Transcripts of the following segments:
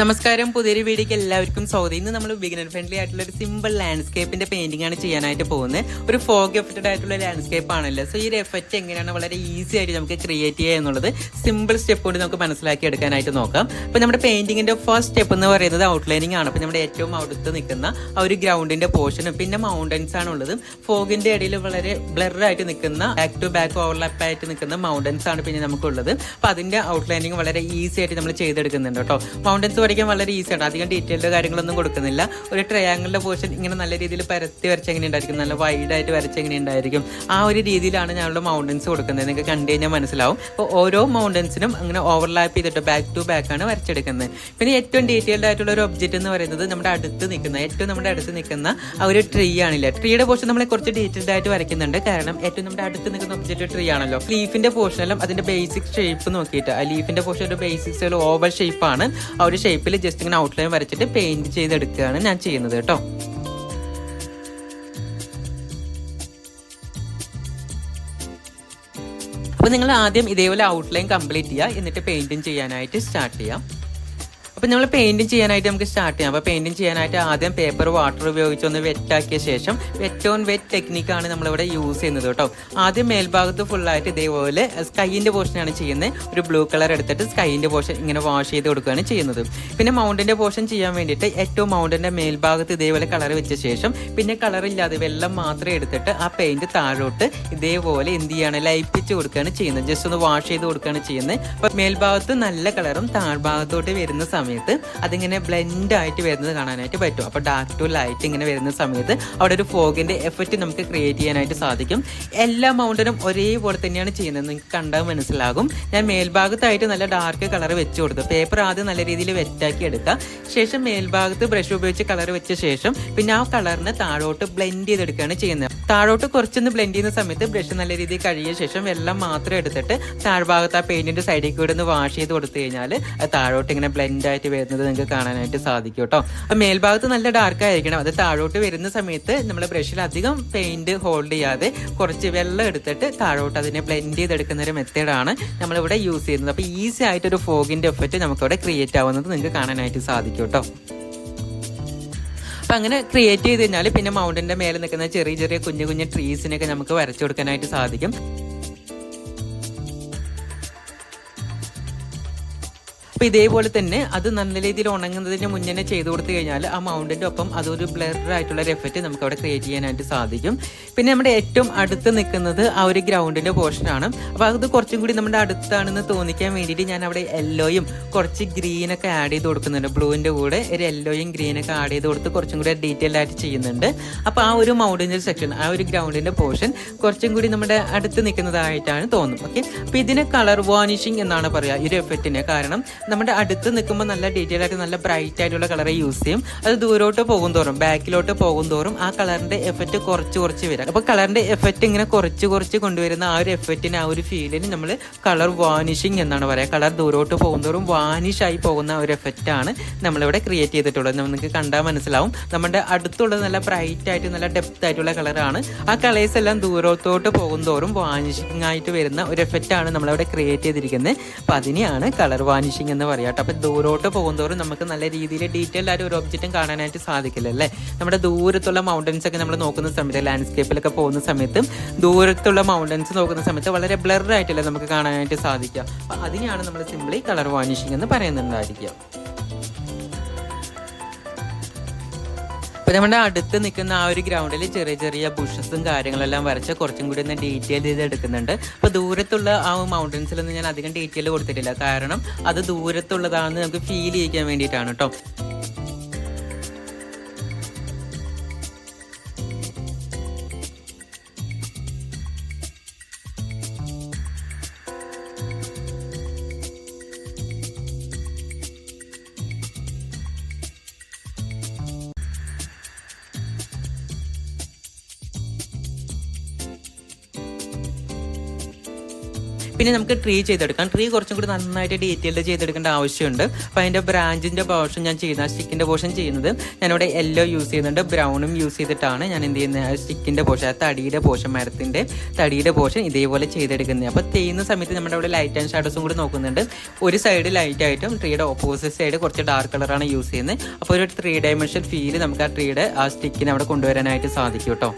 നമസ്കാരം പുതിയൊരു വീഡിയോക്ക് എല്ലാവർക്കും സ്വാഗതം. ഇന്ന് നമ്മൾ ബിഗിനർ ഫ്രണ്ട്ലി ആയിട്ടുള്ള ഒരു സിമ്പിൾ ലാൻഡ്സ്കേപ്പിന്റെ പെയിന്റിംഗ് ആണ് ചെയ്യാനായിട്ട് പോകുന്നത്. ഒരു ഫോഗ് എഫക്റ്റഡ് ആയിട്ടുള്ള ലാൻഡ്സ്കേപ്പ് ആണല്ലോ. സോ ഈ ഒരു എഫക്റ്റ് എങ്ങനെയാണ്? വളരെ ഈസി ആയിട്ട് നമുക്ക് ക്രിയേറ്റ് ചെയ്യുക എന്നുള്ളത് സിമ്പിൾ സ്റ്റെപ്പ് കൊണ്ട് നമുക്ക് മനസ്സിലാക്കി എടുക്കാനായിട്ട് നോക്കാം. അപ്പോൾ നമ്മുടെ പെയിന്റിങ്ങിന്റെ ഫസ്റ്റ് സ്റ്റെപ്പ് എന്ന് പറയുന്നത് ഔട്ട്ലൈനിങ് ആണ്. അപ്പോൾ നമ്മുടെ ഏറ്റവും അടുത്ത് നിൽക്കുന്ന ആ ഒരു ഗ്രൗണ്ടിന്റെ പോർഷനും പിന്നെ മൗണ്ടൻസ് ആണ് ഉള്ളത് ഫോഗിന്റെ ഇടയിൽ വളരെ ബ്ലറായിട്ട് നിൽക്കുന്ന ബാക്ക് ടു ബാക്ക് ഓവർലാപ്പ് ആയിട്ട് നിൽക്കുന്ന മൗണ്ടൻസ് ആണ് പിന്നെ നമുക്കുള്ളത്. അപ്പോൾ അതിന്റെ ഔട്ട്ലൈനിങ് വളരെ ഈസി ആയിട്ട് നമ്മൾ ചെയ്തെടുക്കുന്നുണ്ട് കേട്ടോ. മൗണ്ടൻസ് വരയ്ക്കാൻ വളരെ ഈസി ആണ്. അധികം ഡീറ്റെയിൽഡ് കാര്യങ്ങളൊന്നും കൊടുക്കുന്നില്ല. ഒരു ട്രയാങ്കിളിന്റെ പോർഷൻ ഇങ്ങനെ നല്ല രീതിയിൽ പരത്തി വരച്ച് എങ്ങനെ ഉണ്ടായിരിക്കും നല്ല വൈഡ് ആയിട്ട് വരച്ച് എങ്ങനെ ഉണ്ടായിരിക്കും ആ ഒരു രീതിയിലാണ് ഞങ്ങളുടെ മൗണ്ടൻസ് കൊടുക്കുന്നത്. നിങ്ങൾക്ക് കണ്ടു കഴിഞ്ഞാൽ മനസ്സിലാവും. അപ്പോൾ ഓരോ മൗണ്ടൻസിനും അങ്ങനെ ഓവർലാപ്പ് ചെയ്തിട്ട് ബാക്ക് ടു ബാക്ക് ആണ് വരച്ചെടുക്കുന്നത്. പിന്നെ ഏറ്റവും ഡീറ്റെയിൽഡ് ആയിട്ടുള്ള ഒരു ഒബ്ജക്റ്റ് എന്ന് പറയുന്നത് നമ്മുടെ അടുത്ത് നിൽക്കുന്ന ഏറ്റവും നമ്മുടെ അടുത്ത് നിൽക്കുന്ന ആ ഒരു ട്രീ ആണില്ല. ട്രീയുടെ പോർഷൻ നമ്മളെ കുറച്ച് ഡീറ്റെയിൽഡ് ആയിട്ട് വരയ്ക്കുന്നുണ്ട്. കാരണം ഏറ്റവും നമ്മുടെ അടുത്ത് നിൽക്കുന്ന ഒബ്ജക്റ്റ് ട്രീ ആണല്ലോ. ലീഫിന്റെ പോർഷനെല്ലാം അതിന്റെ ബേസിക് ഷേപ്പ് നോക്കിയിട്ട് ആ ലീഫിന്റെ പോർഷൻ ഒരു ബേസിക് ഓവൽ ഷേപ്പാണ് ആ ഒരു ഷേപ്പിൽ ജസ്റ്റ് ഇങ്ങനെ ഔട്ട്ലൈൻ വരച്ചിട്ട് പെയിന്റ് ചെയ്തെടുക്കുകയാണ് ഞാൻ ചെയ്യുന്നത് കേട്ടോ. അപ്പോൾ നിങ്ങൾ ആദ്യം ഇതേപോലെ ഔട്ട്ലൈൻ കംപ്ലീറ്റ് ചെയ്യുക. എന്നിട്ട് പെയിന്റിങ് ചെയ്യാനായിട്ട് സ്റ്റാർട്ട് ചെയ്യാം അപ്പോൾ നമ്മൾ പെയിന്റിങ് ചെയ്യാനായിട്ട് നമുക്ക് സ്റ്റാർട്ട് ചെയ്യാം. അപ്പോൾ പെയിന്റിങ് ചെയ്യാനായിട്ട് ആദ്യം പേപ്പർ വാട്ടർ ഉപയോഗിച്ച് ഒന്ന് വെറ്റാക്കിയ ശേഷം വെറ്റ് ഓൺ വെറ്റ് ടെക്നിക്കാണ് നമ്മളിവിടെ യൂസ് ചെയ്യുന്നത് കേട്ടോ. ആദ്യം മേൽഭാഗത്ത് ഫുള്ളായിട്ട് ഇതേപോലെ സ്കൈയിന്റെ പോർഷനാണ് ചെയ്യുന്നത്. ഒരു ബ്ലൂ കളർ എടുത്തിട്ട് സ്കൈയിന്റെ പോർഷൻ ഇങ്ങനെ വാഷ് ചെയ്ത് കൊടുക്കുകയാണ് ചെയ്യുന്നത്. പിന്നെ മൗണ്ടിന്റെ പോർഷൻ ചെയ്യാൻ വേണ്ടിയിട്ട് ഏറ്റവും മൗണ്ടിന്റെ മേൽഭാഗത്ത് ഇതേപോലെ കളർ വെച്ച ശേഷം പിന്നെ കളർ ഇല്ലാതെ വെള്ളം മാത്രം എടുത്തിട്ട് ആ പെയിന്റ് താഴോട്ട് ഇതേപോലെ എന്ത് ചെയ്യാണ് ലയിപ്പിച്ച് കൊടുക്കുകയാണ് ചെയ്യുന്നത്. ജസ്റ്റ് ഒന്ന് വാഷ് ചെയ്ത് കൊടുക്കുകയാണ് ചെയ്യുന്നത്. അപ്പോൾ മേൽഭാഗത്ത് നല്ല കളറും താഴ്ഭാഗത്തോട്ട് വരുന്ന സമയത്ത് അതിങ്ങനെ ബ്ലെൻഡ് ആയിട്ട് വരുന്നത് കാണാനായിട്ട് പറ്റും. അപ്പോൾ ഡാർക്ക് ടു ലൈറ്റ് ഇങ്ങനെ വരുന്ന സമയത്ത് അവിടെ ഒരു ഫോഗിന്റെ എഫക്റ്റ് നമുക്ക് ക്രിയേറ്റ് ചെയ്യാനായിട്ട് സാധിക്കും. എല്ലാ മൗണ്ടനും ഒരേപോലെ തന്നെയാണ് ചെയ്യുന്നത്. നിങ്ങൾക്ക് കണ്ടാൽ മനസ്സിലാകും. ഞാൻ മേൽഭാഗത്തായിട്ട് നല്ല ഡാർക്ക് കളർ വെച്ച് കൊടുത്തു. പേപ്പർ ആദ്യം നല്ല രീതിയിൽ വെറ്റാക്കി എടുക്കുക. ശേഷം മേൽഭാഗത്ത് ബ്രഷ് ഉപയോഗിച്ച് കളർ വെച്ച ശേഷം പിന്നെ ആ കളറിനെ താഴോട്ട് ബ്ലെൻഡ് ചെയ്തെടുക്കുകയാണ് ചെയ്യുന്നത്. താഴോട്ട് കുറച്ചൊന്ന് ബ്ലെൻഡ് ചെയ്യുന്ന സമയത്ത് ബ്രഷ് നല്ല രീതിയിൽ കഴുകിയ ശേഷം വെള്ളം മാത്രം എടുത്തിട്ട് താഴ്ഭാഗത്ത് ആ പെയിന്റിന്റെ സൈഡിൽ കൂടെ ഒന്ന് വാഷ് ചെയ്ത് കൊടുത്തു കഴിഞ്ഞാൽ താഴോട്ട് ഇങ്ങനെ ബ്ലെൻഡ് ആയിട്ട് വരുന്നത് നിങ്ങൾക്ക് കാണാനായിട്ട് സാധിക്കും കേട്ടോ. മേൽഭാഗത്ത് നല്ല ഡാർക്ക് ആയിരിക്കണം. അത് താഴോട്ട് വരുന്ന സമയത്ത് നമ്മൾ ബ്രഷിൽ അധികം പെയിന്റ് ഹോൾഡ് ചെയ്യാതെ കുറച്ച് വെള്ളം എടുത്തിട്ട് താഴോട്ട് അതിനെ ബ്ലെൻഡ് ചെയ്തെടുക്കുന്ന ഒരു മെത്തേഡാണ് നമ്മളിവിടെ യൂസ് ചെയ്യുന്നത്. അപ്പോൾ ഈസി ആയിട്ടൊരു ഫോഗിന്റെ എഫക്റ്റ് നമുക്കിവിടെ ക്രിയേറ്റ് ആവുന്നത് നിങ്ങൾക്ക് കാണാനായിട്ട് സാധിക്കും കേട്ടോ. അപ്പം അങ്ങനെ ക്രിയേറ്റ് ചെയ്ത് കഴിഞ്ഞാൽ പിന്നെ മൗണ്ടന്റെ മേലെ നിൽക്കുന്ന ചെറിയ ചെറിയ കുഞ്ഞു കുഞ്ഞു ട്രീസിനൊക്കെ നമുക്ക് വരച്ചു കൊടുക്കാനായിട്ട് സാധിക്കും. അപ്പോൾ ഇതേപോലെ തന്നെ അത് നല്ല രീതിയിൽ ഉണങ്ങുന്നതിന് മുന്നേ ചെയ്തു കൊടുത്തു കഴിഞ്ഞാൽ ആ മൗണ്ടിന്റെ ഒപ്പം അതൊരു ബ്ലർ ആയിട്ടുള്ള ഒരു എഫക്റ്റ് നമുക്ക് അവിടെ ക്രിയേറ്റ് ചെയ്യാനായിട്ട് സാധിക്കും. പിന്നെ നമ്മുടെ ഏറ്റവും അടുത്ത് നിൽക്കുന്നത് ആ ഒരു ഗ്രൗണ്ടിന്റെ പോർഷനാണ് അപ്പോൾ അത് കുറച്ചും കൂടി നമ്മുടെ അടുത്താണെന്ന് തോന്നിക്കാൻ വേണ്ടിയിട്ട് ഞാൻ അവിടെ യെല്ലോയും കുറച്ച് ഗ്രീൻ ഒക്കെ ആഡ് ചെയ്ത് കൊടുക്കുന്നുണ്ട്. ബ്ലൂവിന്റെ കൂടെ ഒരു യെല്ലോയും ഗ്രീൻ ഒക്കെ ആഡ് ചെയ്ത് കൊടുത്ത് കുറച്ചും കൂടി ഡീറ്റെയിൽ ആയിട്ട് ചെയ്യുന്നുണ്ട്. അപ്പോൾ ആ ഒരു മൗണ്ടിന്റെ സെക്ഷൻ ആ ഒരു ഗ്രൗണ്ടിന്റെ പോർഷൻ കുറച്ചും കൂടി നമ്മുടെ അടുത്ത് നിൽക്കുന്നതായിട്ടാണ് തോന്നുന്നത് ഓക്കെ അപ്പോൾ ഇതിന് കളർ വാണിഷിംഗ് എന്നാണ് പറയുക ഈ ഒരു എഫക്റ്റിന് കാരണം നമ്മുടെ അടുത്ത് നിൽക്കുമ്പോൾ നല്ല ഡീറ്റെയിൽ ആയിട്ട് നല്ല ബ്രൈറ്റ് ആയിട്ടുള്ള കളറെ യൂസ് ചെയ്യും. അത് ദൂരോട്ട് പോകും തോറും ബാക്കിലോട്ട് പോകും തോറും ആ കളറിന്റെ എഫക്റ്റ് കുറച്ച് കുറച്ച് വരാം. അപ്പോൾ കളറിന്റെ എഫക്റ്റ് ഇങ്ങനെ കുറച്ച് കുറച്ച് കൊണ്ടുവരുന്ന ആ ഒരു എഫക്റ്റിന് ആ ഒരു ഫീലിന് നമ്മൾ കളർ വാനിഷിംഗ് എന്നാണ് പറയുക കളർ ദൂരോട്ട് പോകും തോറും വാനിഷ് ആയി പോകുന്ന ഒരു എഫക്റ്റ് ആണ് നമ്മളിവിടെ ക്രിയേറ്റ് ചെയ്തിട്ടുള്ളത്. നിങ്ങൾക്ക് കണ്ടാൽ മനസ്സിലാവും. നമ്മുടെ അടുത്തുള്ളത് നല്ല ബ്രൈറ്റ് ആയിട്ട് നല്ല ഡെപ്ത് ആയിട്ടുള്ള കളറാണ് ആ കളേഴ്സ് എല്ലാം ദൂരത്തോട്ട് പോകും തോറും വാനിഷിംഗ് ആയിട്ട് വരുന്ന ഒരു എഫക്റ്റ് ആണ് നമ്മളിവിടെ ക്രിയേറ്റ് ചെയ്തിരിക്കുന്നത് അപ്പം അതിനെയാണ് കളർ വാനിഷിംഗ് എന്ന് പറയാം കേട്ടോ. അപ്പോൾ ദൂരോട്ട് പോകുന്തോറും നമുക്ക് നല്ല രീതിയിൽ ഡീറ്റെയിൽ ആയിട്ട് ഒരു ഒബ്ജക്റ്റും കാണാനായിട്ട് സാധിക്കില്ല അല്ലേ? നമ്മുടെ ദൂരത്തുള്ള മൗണ്ടൻസ് ഒക്കെ നമ്മൾ നോക്കുന്ന സമയത്ത് ലാൻഡ്സ്കേപ്പിലൊക്കെ പോകുന്ന സമയത്തും ദൂരത്തുള്ള മൗണ്ടൻസ് നോക്കുന്ന സമയത്ത് വളരെ ബ്ലർ ആയിട്ടല്ലേ നമുക്ക് കാണാനായിട്ട് സാധിക്കുക. അപ്പോൾ അതിനെയാണ് നമ്മൾ സിംപ്ലി കളർ വാനിഷിംഗ് എന്ന് പറയുന്നുണ്ടായിരിക്കുക. അപ്പോൾ നമ്മുടെ അടുത്ത് നിൽക്കുന്ന ആ ഒരു ഗ്രൗണ്ടിൽ ചെറിയ ചെറിയ ബുഷസും കാര്യങ്ങളെല്ലാം വരച്ച് കുറച്ചും കൂടി ഒന്ന് ഡീറ്റെയിൽ ചെയ്ത് എടുക്കുന്നുണ്ട് അപ്പൊ ദൂരത്തുള്ള ആ മൗണ്ടൻസിലൊന്നും ഞാൻ അധികം ഡീറ്റെയിൽ കൊടുത്തിട്ടില്ല. കാരണം അത് ദൂരത്തുള്ളതാണെന്ന് നമുക്ക് ഫീൽ ചെയ്യിക്കാൻ വേണ്ടിയിട്ടാണ് കേട്ടോ പിന്നെ നമുക്ക് ട്രീ ചെയ്തെടുക്കാം. ട്രീ കുറച്ചും കൂടി നന്നായിട്ട് ഡീറ്റെയിൽഡ് ചെയ്തെടുക്കേണ്ട ആവശ്യമുണ്ട്. അപ്പോൾ അതിന്റെ ബ്രാഞ്ചിന്റെ പോർഷൻ ഞാൻ ചെയ്യുന്ന സ്റ്റിക്കിന്റെ പോർഷൻ ചെയ്യുന്നത് ഞാനിവിടെ യെല്ലോ യൂസ് ചെയ്യുന്നുണ്ട്. ബ്രൗണും യൂസ് ചെയ്തിട്ടാണ് ഞാൻ എന്ത് ചെയ്യുന്നത്? സ്റ്റിക്കിന്റെ പോർഷൻ തടിയുടെ പോർഷൻ മരത്തിന്റെ തടിയുടെ പോർഷൻ ഇതേപോലെ ചെയ്തെടുക്കുന്നത്. അപ്പോൾ ചെയ്യുന്ന സമയത്ത് നമ്മുടെ അവിടെ ലൈറ്റ് ആൻഡ് ഷാഡോസും കൂടി നോക്കുന്നുണ്ട്. ഒരു സൈഡ് ലൈറ്റ് ആയിട്ടും ട്രീയുടെ ഓപ്പോസിറ്റ് സൈഡ് കുറച്ച് ഡാർക്ക് കളറാണ് യൂസ് ചെയ്യുന്നത്. അപ്പോൾ ഒരു ത്രീ ഡയമെൻഷൻ ഫീൽ നമുക്ക് ആ ട്രീയുടെ ആ സ്റ്റിക്കിനെ അവിടെ കൊണ്ടുവരാനായിട്ട് സാധിക്കും കേട്ടോ.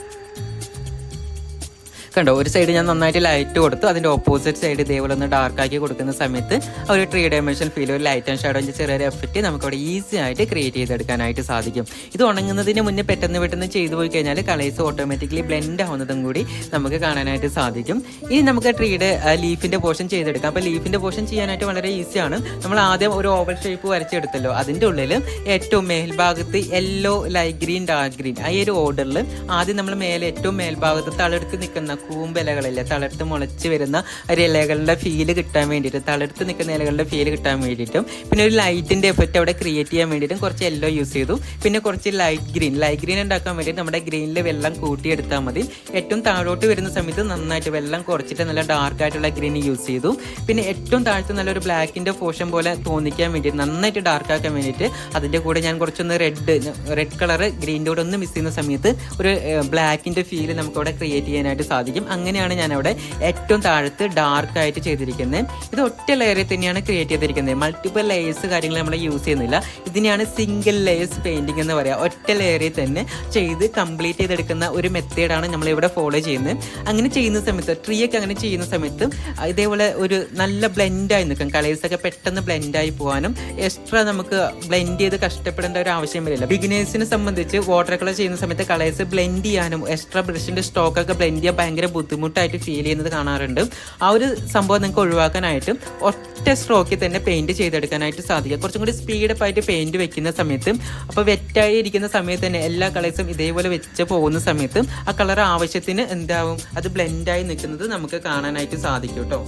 കണ്ടോ? ഒരു സൈഡ് ഞാൻ നന്നായിട്ട് ലൈറ്റ് കൊടുത്തു. അതിന്റെ ഓപ്പോസിറ്റ് സൈഡ് ഇതേപോലെ ഒന്ന് ഡാർക്ക് ആക്കി കൊടുക്കുന്ന സമയത്ത് ഒരു ത്രീ ഡയമെൻഷൻ ഫീൽ ഒരു ലൈറ്റ് ആൻഡ് ഷാഡോന്റെ ചെറിയൊരു എഫക്റ്റ് നമുക്ക് അവിടെ ഈസി ആയിട്ട് ക്രിയേറ്റ് ചെയ്തെടുക്കാനായിട്ട് സാധിക്കും. ഇത് ഉണങ്ങുന്നതിന് മുന്നേ പെട്ടെന്ന് പെട്ടെന്ന് ചെയ്തു പോയി കഴിഞ്ഞാൽ കളേഴ്സ് ഓട്ടോമാറ്റിക്കലി ബ്ലെൻഡ് ആവുന്നതും കൂടി നമുക്ക് കാണാനായിട്ട് സാധിക്കും. ഇനി നമുക്ക് ട്രീയുടെ ലീഫിന്റെ പോർഷൻ ചെയ്തെടുക്കാം. അപ്പോൾ ലീഫിന്റെ പോർഷൻ ചെയ്യാനായിട്ട് വളരെ ഈസിയാണ് നമ്മൾ ആദ്യം ഒരു ഓവൽ ഷേപ്പ് വരച്ചെടുത്തല്ലോ. അതിന്റെ ഉള്ളിൽ ഏറ്റവും മേൽഭാഗത്ത് yellow light green dark green ആ ഒരു ഓർഡറിൽ ആദ്യം നമ്മൾ മേലെ ഏറ്റവും മേൽഭാഗത്ത് തളെടുത്ത് നിൽക്കുന്ന കൂമ്പിലകളില്ലേ തളർത്ത് മുളച്ച് വരുന്ന ഒരു ഇലകളുടെ ഫീൽ കിട്ടാൻ വേണ്ടിയിട്ട് തളർത്ത് നിൽക്കുന്ന ഇലകളുടെ ഫീൽ കിട്ടാൻ വേണ്ടിയിട്ടും പിന്നെ ഒരു ലൈറ്റിന്റെ എഫക്റ്റ് അവിടെ ക്രിയേറ്റ് ചെയ്യാൻ വേണ്ടിയിട്ടും കുറച്ച് യെല്ലോ യൂസ് ചെയ്തു. പിന്നെ കുറച്ച് ലൈറ്റ് ഗ്രീൻ ലൈറ്റ് ഗ്രീൻ ഉണ്ടാക്കാൻ വേണ്ടി നമ്മുടെ ഗ്രീനിൽ വെള്ളം കൂട്ടിയെടുത്താൽ മതി. ഏറ്റവും താഴോട്ട് വരുന്ന സമയത്ത് നന്നായിട്ട് വെള്ളം കുറച്ചിട്ട് നല്ല ഡാർക്ക് ആയിട്ടുള്ള ഗ്രീൻ യൂസ് ചെയ്തു. പിന്നെ ഏറ്റവും താഴത്ത് നല്ലൊരു ബ്ലാക്കിന്റെ പോർഷൻ പോലെ തോന്നിക്കാൻ വേണ്ടിയിട്ട് നന്നായിട്ട് ഡാർക്ക് ആക്കാൻ വേണ്ടിയിട്ട് അതിന്റെ കൂടെ ഞാൻ കുറച്ചൊന്ന് റെഡ് റെഡ് കളർ ഗ്രീന്റെ കൂടെ ഒന്ന് മിസ് ചെയ്യുന്ന സമയത്ത് ഒരു ബ്ലാക്കിന്റെ ഫീൽ നമുക്ക് അവിടെ ക്രിയേറ്റ് ചെയ്യാനായിട്ട് സാധിക്കും. അങ്ങനെയാണ് ഞാൻ അവിടെ ഏറ്റവും താഴത്ത് ഡാർക്ക് ആയിട്ട് ചെയ്തിരിക്കുന്നത്. ഇത് ഒറ്റ ലെയറിൽ തന്നെയാണ് ക്രിയേറ്റ് ചെയ്തിരിക്കുന്നത്. മൾട്ടിപ്പിൾ ലെയേഴ്സ് കാര്യങ്ങൾ നമ്മൾ യൂസ് ചെയ്യുന്നില്ല. ഇതിനെയാണ് സിംഗിൾ ലെയേഴ്സ് പെയിന്റിംഗ് എന്ന് പറയുക ഒറ്റ ലെയറിൽ തന്നെ ചെയ്ത് കംപ്ലീറ്റ് ചെയ്തെടുക്കുന്ന ഒരു മെത്തേഡാണ് നമ്മളിവിടെ ഫോളോ ചെയ്യുന്നത്. അങ്ങനെ ചെയ്യുന്ന സമയത്ത് ട്രീയൊക്കെ അങ്ങനെ ചെയ്യുന്ന സമയത്ത് ഇതേപോലെ ഒരു നല്ല ബ്ലെൻഡായി നിൽക്കും. കളേഴ്സൊക്കെ പെട്ടെന്ന് ബ്ലെൻഡായി പോകാനും എക്സ്ട്രാ നമുക്ക് ബ്ലെൻഡ് ചെയ്ത് കഷ്ടപ്പെടേണ്ട ഒരു ആവശ്യം വരില്ല. ബിഗിനേഴ്സിനെ സംബന്ധിച്ച് വാട്ടർ കളർ ചെയ്യുന്ന സമയത്ത് കളേഴ്സ് ബ്ലെൻഡ് ചെയ്യാനും എക്സ്ട്രാ ബ്രഷിന്റെ സ്റ്റോക്കൊക്കെ ബ്ലെൻഡ് ചെയ്യാൻ ഭയങ്കര ബുദ്ധിമുട്ടായിട്ട് ഫീൽ ചെയ്യുന്നത് കാണാറുണ്ട്. ആ ഒരു സംഭവം നിങ്ങൾക്ക് ഒഴിവാക്കാനായിട്ട് ഒറ്റ സ്ട്രോക്കിൽ തന്നെ പെയിന്റ് ചെയ്തെടുക്കാനായിട്ട് സാധിക്കും. കുറച്ചും കൂടി സ്പീഡപ്പ് ആയിട്ട് പെയിന്റ് വെക്കുന്ന സമയത്ത് അപ്പോൾ വെറ്റായി ഇരിക്കുന്ന സമയത്ത് തന്നെ എല്ലാ കളേഴ്സും ഇതേപോലെ വെച്ച് പോകുന്ന സമയത്ത് ആ കളർ ആവശ്യത്തിന് എന്താവും? അത് ബ്ലെൻഡായി നിൽക്കുന്നത് നമുക്ക് കാണാനായിട്ട് സാധിക്കും കേട്ടോ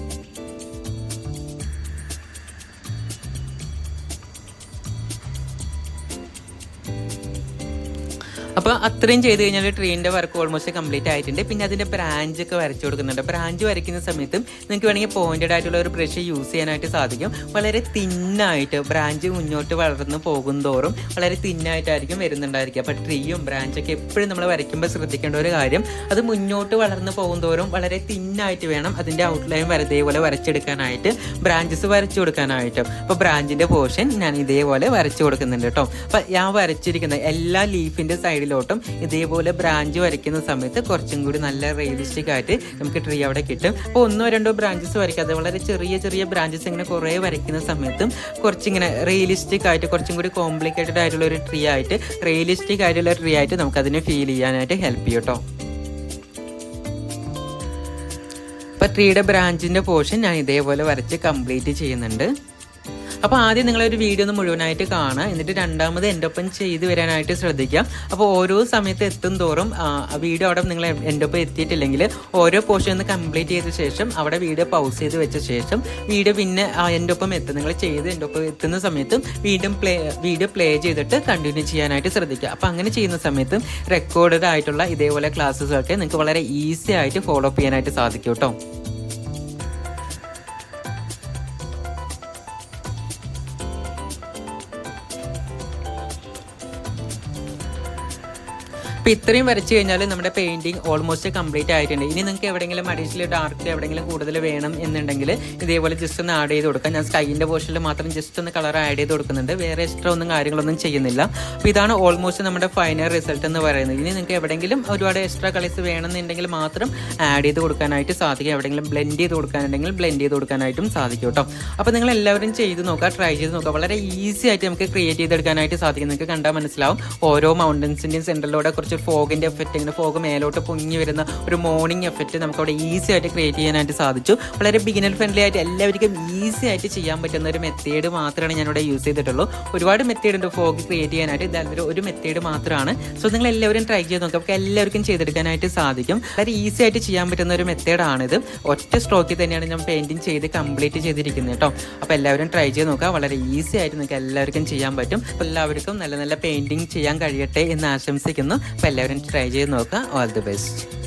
അപ്പോൾ അത്രയും ചെയ്ത് കഴിഞ്ഞാൽ ട്രീന്റെ വർക്ക് ഓൾമോസ്റ്റ് കംപ്ലീറ്റ് ആയിട്ടുണ്ട്. പിന്നെ അതിന്റെ ബ്രാഞ്ച് ഒക്കെ വരച്ചു കൊടുക്കുന്നുണ്ട്. ബ്രാഞ്ച് വരയ്ക്കുന്ന സമയത്തും നിങ്ങൾക്ക് വേണമെങ്കിൽ പോയിന്റഡ് ആയിട്ടുള്ള ഒരു ബ്രഷ് യൂസ് ചെയ്യാനായിട്ട് സാധിക്കും. വളരെ തിന്നായിട്ട് ബ്രാഞ്ച് മുന്നോട്ട് വളർന്നു പോകും തോറും വളരെ തിന്നായിട്ടായിരിക്കും വരുന്നുണ്ടായിരിക്കും അപ്പോൾ ട്രീയും ബ്രാഞ്ചൊക്കെ എപ്പോഴും നമ്മൾ വരയ്ക്കുമ്പോൾ ശ്രദ്ധിക്കേണ്ട ഒരു കാര്യം അത് മുന്നോട്ട് വളർന്നു പോകും തോറും വളരെ തിന്നായിട്ട് വേണം അതിന്റെ ഔട്ട്ലൈൻ വര ഇതേപോലെ വരച്ചെടുക്കാനായിട്ട് ബ്രാഞ്ചസ് വരച്ചു കൊടുക്കാനായിട്ട്. അപ്പോൾ ബ്രാഞ്ചിന്റെ പോർഷൻ ഞാൻ ഇതേപോലെ വരച്ചു കൊടുക്കുന്നുണ്ട് കേട്ടോ. അപ്പോൾ ഞാൻ വരച്ചിരിക്കുന്ന എല്ലാ ലീഫിന്റെ സൈഡിലോട്ടും ഇതേപോലെ ബ്രാഞ്ച് വരയ്ക്കുന്ന സമയത്ത് കുറച്ചും കൂടി നല്ല റിയലിസ്റ്റിക് ആയിട്ട് നമുക്ക് ട്രീ അവിടെ കിട്ടും. അപ്പോൾ ഒന്നോ രണ്ടോ ബ്രാഞ്ചസ് വരയ്ക്കാതെ വളരെ ചെറിയ ചെറിയ ബ്രാഞ്ചസ് ഇങ്ങനെ കുറേ വരയ്ക്കുന്ന സമയത്തും കുറച്ചിങ്ങനെ റിയലിസ്റ്റിക് ആയിട്ട് കുറച്ചും കൂടി കോംപ്ലിക്കേറ്റഡ് ആയിട്ടുള്ള ഒരു ട്രീ ആയിട്ട് റിയലിസ്റ്റിക് ആയിട്ടുള്ള ട്രീ ആയിട്ട് നമുക്ക് അതിനെ ഫീൽ ചെയ്യാനായിട്ട് ഹെൽപ്പ് ചെയ്യും കേട്ടോ അപ്പോൾ ട്രീയുടെ ബ്രാഞ്ചിന്റെ പോർഷൻ ഞാൻ ഇതേപോലെ വരച്ച് കംപ്ലീറ്റ് ചെയ്യുന്നുണ്ട്. അപ്പോൾ ആദ്യം നിങ്ങളൊരു വീഡിയോ ഒന്ന് മുഴുവനായിട്ട് കാണുക. എന്നിട്ട് രണ്ടാമത് എന്റെ ഒപ്പം ചെയ്തു വരാനായിട്ട് ശ്രദ്ധിക്കാം അപ്പോൾ ഓരോ സമയത്ത് എത്തും തോറും വീഡിയോ അവിടെ നിങ്ങൾ എന്റെ ഒപ്പം എത്തിയിട്ടില്ലെങ്കിൽ ഓരോ പോർഷൻ ഒന്ന് കംപ്ലീറ്റ് ചെയ്ത ശേഷം അവിടെ വീഡിയോ പൗസ് ചെയ്ത് വെച്ച ശേഷം വീഡിയോ പിന്നെ എന്റെ ഒപ്പം എത്തും. നിങ്ങൾ ചെയ്ത് എന്റെ ഒപ്പം എത്തുന്ന സമയത്തും വീണ്ടും പ്ലേ വീഡിയോ പ്ലേ ചെയ്തിട്ട് കണ്ടിന്യൂ ചെയ്യാനായിട്ട് ശ്രദ്ധിക്കുക. അപ്പോൾ അങ്ങനെ ചെയ്യുന്ന സമയത്തും റെക്കോർഡഡ് ആയിട്ടുള്ള ഇതേപോലെ ക്ലാസ്സുകളൊക്കെ നിങ്ങൾക്ക് വളരെ ഈസി ആയിട്ട് ഫോളോ അപ്പ് ചെയ്യാനായിട്ട് സാധിക്കും കേട്ടോ അപ്പോൾ ഇത്രയും വരച്ചു കഴിഞ്ഞാൽ നമ്മുടെ പെയിന്റിങ് ഓൾമോസ്റ്റ് കംപ്ലീറ്റ് ആയിട്ടുണ്ട്. ഇനി നിങ്ങൾക്ക് എവിടെയെങ്കിലും അഡീഷണൽ ഡാർക്ക് എവിടെയെങ്കിലും കൂടുതൽ വേണം എന്നുണ്ടെങ്കിൽ ഇതേപോലെ ജസ്റ്റ് ഒന്ന് ആഡ് ചെയ്ത് കൊടുക്കാം. ഞാൻ സ്കൈന്റെ പോർഷനിൽ മാത്രം ജസ്റ്റ് ഒന്ന് കളർ ആഡ് ചെയ്ത് കൊടുക്കുന്നുണ്ട്. വേറെ എക്സ്ട്രാ ഒന്നും കാര്യങ്ങളൊന്നും ചെയ്യുന്നില്ല. അപ്പോൾ ഇതാണ് ഓൾമോസ്റ്റ് നമ്മുടെ ഫൈനൽ റിസൾട്ട് എന്ന് പറയുന്നത്. ഇനി നിങ്ങൾക്ക് എവിടെയെങ്കിലും ഒരുപാട് എക്സ്ട്രാ കളേഴ്സ് വേണമെന്നുണ്ടെങ്കിൽ മാത്രം ആഡ് ചെയ്ത് കൊടുക്കാനായിട്ട് സാധിക്കും. എവിടെയെങ്കിലും ബ്ലെൻഡ് ചെയ്ത് കൊടുക്കാനുണ്ടെങ്കിൽ ബ്ലെൻഡ് ചെയ്ത് കൊടുക്കാനായിട്ടും സാധിക്കും കേട്ടോ. അപ്പോൾ നിങ്ങൾ എല്ലാവരും ചെയ്ത് നോക്കുക ട്രൈ ചെയ്ത് നോക്കുക. വളരെ ഈസി ആയിട്ട് നമുക്ക് ക്രിയേറ്റ് ചെയ്തെടുക്കാനായിട്ട് സാധിക്കും. നിങ്ങൾക്ക് കണ്ടാൽ മനസ്സിലാവും. ഓരോ മൗണ്ടൻസിന്റെയും സെന്ററിലൂടെ കുറച്ച് ഫോഗിന്റെ എഫക്റ്റ് ഇങ്ങനെ ഫോഗ് മേലോട്ട് പൊങ്ങി വരുന്ന ഒരു മോർണിംഗ് എഫക്റ്റ് നമുക്ക് അവിടെ ഈസി ആയിട്ട് ക്രിയേറ്റ് ചെയ്യാനായിട്ട് സാധിച്ചു. വളരെ ബിഗിനർ ഫ്രണ്ട്ലി ആയിട്ട് എല്ലാവർക്കും ഈസി ആയിട്ട് ചെയ്യാൻ പറ്റുന്ന ഒരു മെത്തേഡ് മാത്രമാണ് ഞാനിവിടെ യൂസ് ചെയ്തിട്ടുള്ളൂ. ഒരുപാട് മെത്തേഡ് ഉണ്ട് ഫോഗ് ക്രിയേറ്റ് ചെയ്യാനായിട്ട്. ഇതായാലും ഒരു മെത്തേഡ് മാത്രമാണ്. സോ നിങ്ങൾ എല്ലാവരും ട്രൈ ചെയ്ത് നോക്കുക നമുക്ക് എല്ലാവർക്കും ചെയ്തെടുക്കാനായിട്ട് സാധിക്കും. വളരെ ഈസി ആയിട്ട് ചെയ്യാൻ പറ്റുന്ന ഒരു മെത്തേഡാണിത് ഒറ്റ സ്ട്രോക്കിൽ തന്നെയാണ് ഞാൻ പെയിന്റിങ് ചെയ്ത് കംപ്ലീറ്റ് ചെയ്തിരിക്കുന്നത് കേട്ടോ അപ്പോൾ എല്ലാവരും ട്രൈ ചെയ്ത് നോക്കുക വളരെ ഈസി ആയിട്ട് നിങ്ങൾക്ക് എല്ലാവർക്കും ചെയ്യാൻ പറ്റും. എല്ലാവർക്കും നല്ല നല്ല പെയിന്റിങ് ചെയ്യാൻ കഴിയട്ടെ എന്ന് ആശംസിക്കുന്നു. അപ്പോൾ എല്ലാവരും ട്രൈ ചെയ്ത് നോക്കുക. All the best